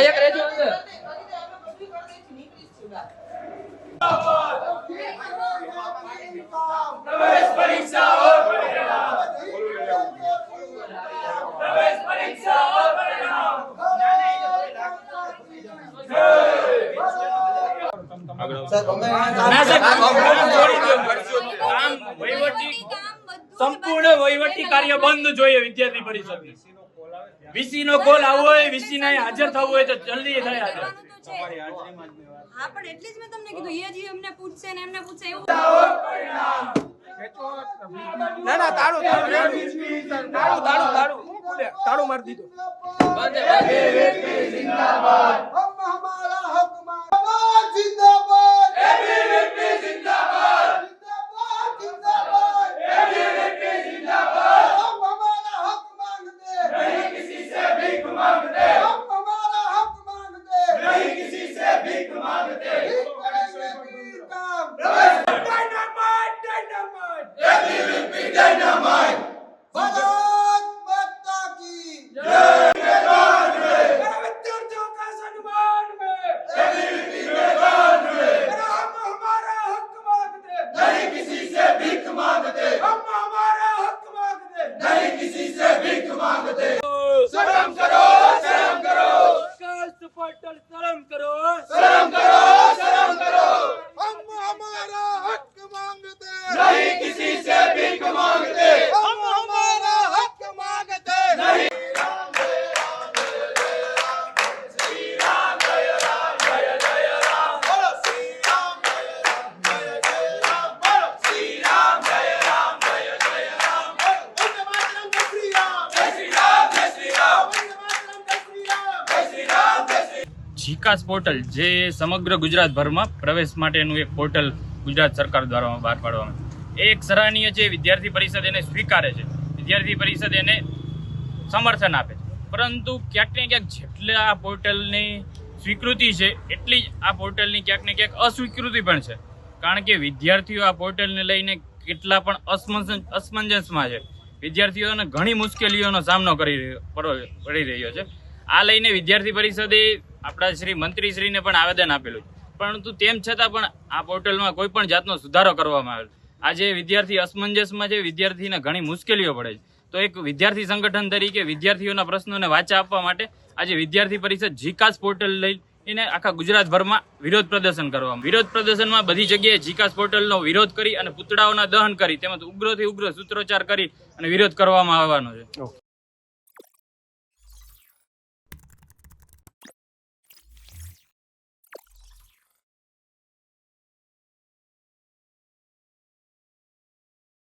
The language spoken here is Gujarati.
એક રહેજો અંદર ના સાહેબ, સંપૂર્ણ વહીવટી કાર્ય બંધ જોઈએ વિદ્યાર્થી પરિષદ વીસી નો કોલ આવવો હોય વીસી ના હાજર થવું હોય તો જલ્દી થાય હાજર. હા પણ એટલે જ મેં તમને કીધું. એ જે એમને પૂછશે ને એમને પૂછશે એવું. ના ના તાળું તાળું તાળું. તાળું તાળું હું બોલે તાળું મારી દીધું. Dynamite! જીકાસ પોર્ટલ, જે સમગ્ર ગુજરાતભરમાં પ્રવેશ માટેનું એક પોર્ટલ ગુજરાત સરકાર દ્વારા બહાર પાડવામાં એ એક સરાહનીય છે, વિદ્યાર્થી પરિષદ એને સ્વીકારે છે. વિદ્યાર્થી પરિષદ એને સમર્થન આપે છે. પરંતુ ક્યાંક ને ક્યાંક જેટલા આ પોર્ટલની સ્વીકૃતિ છે, એટલી જ આ પોર્ટલની ક્યાંક ને ક્યાંક અસ્વીકૃતિ પણ છે. કારણ કે વિદ્યાર્થીઓ આ પોર્ટલને લઈને કેટલા પણ અસમંજસ અસમંજસમાં છે. વિદ્યાર્થીઓને ઘણી મુશ્કેલીઓનો સામનો કરી રહ્યો પડી રહ્યો છે. આ લઈને વિદ્યાર્થી પરિષદે આપણા શ્રી મંત્રીશ્રીને પણ આવેદન આપેલું પરંતુ તેમ છતાં પણ આ પોર્ટલમાં કોઈ પણ જાતનો સુધારો કરવામાં આવેલો આજે વિદ્યાર્થી અસમંજસમાં છે, વિદ્યાર્થીને ઘણી મુશ્કેલીઓ પડે છે. તો એક વિદ્યાર્થી સંગઠન તરીકે વિદ્યાર્થીઓના પ્રશ્નોને વાચા આપવા માટે આજે વિદ્યાર્થી પરિષદ જીકાસ પોર્ટલ લઈને આખા ગુજરાતભરમાં વિરોધ પ્રદર્શન કરવામાં વિરોધ પ્રદર્શનમાં બધી જગ્યાએ જીકાસ પોર્ટલનો વિરોધ કરી અને પૂતળાઓના દહન કરી તેમજ ઉગ્રથી ઉગ્ર સૂત્રોચ્ચાર કરી અને વિરોધ કરવામાં આવવાનો છે.